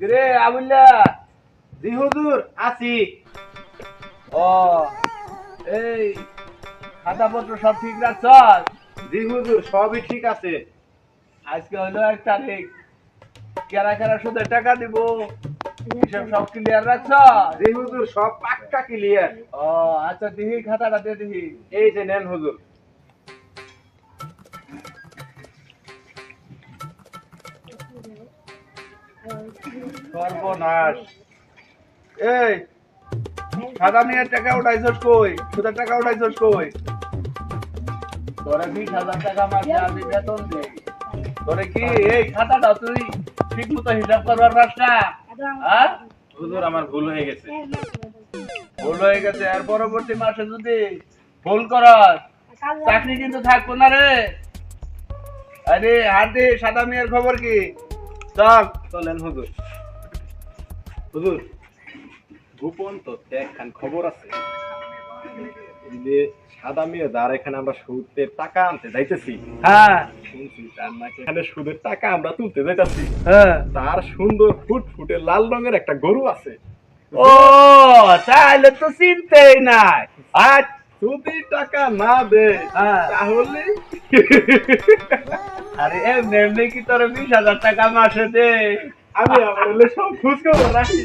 রে আবুল্লা জি হুজুর আছি ও এই খাতাপত্র সব ঠিক রাখছ জি হুজুর সবই ঠিক আছে। আজকে হলো এক তারিখ। কেরা কেরা সুদের টাকা দিব? হিসাব সব ক্লিয়ার রাখছ জি হুজুর সব পাক্কা ক্লিয়ার ও আচ্ছা দিহি খাতাটা দিয়ে দিহি। এই যে নেন হুজুর। সর্বনাশ। এই সাদা মেয়ের টাকা উঠাইছস কই? সুদের টাকা উঠাইছস কই? তোরা বিশ হাজার টাকা মাসে আমি বেতন দিই তোরে কি? এই খাতাটা তুই ঠিক মতো হিসাব করবার পারছ না? হ্যাঁ? হুজুর আমার ভুল হয়ে গেছে। ভুল হয়ে গেছে। আর পরবর্তী মাসে যদি ভুল করস চাকরি কিন্তু থাকব না রে। আরে হাতে সাদা মেয়ের খবর কি? চল চলেন হুজুর। হুজুর গোপন তথ্যে একখান খবর আছে। যে সাদা মেয়ে যার এখানে আমরা সুদের টাকা আনতে যাইতেছি হ্যাঁ। শুনছি তার নাকি এখানে সুদের টাকা আমরা তুলতে যাইতেছি। হ্যাঁ। তার সুন্দর ফুট ফুটে লাল রঙের একটা গরু আছে। ও তাহলে তো চিনতেই নাই। আজ যদি টাকা না দে হ্যাঁ। তাহলে? আরে এমনি এমনি কি তোর বিশ হাজার টাকা মাসে দে আমি আমার সব খুশ খবর রাখি।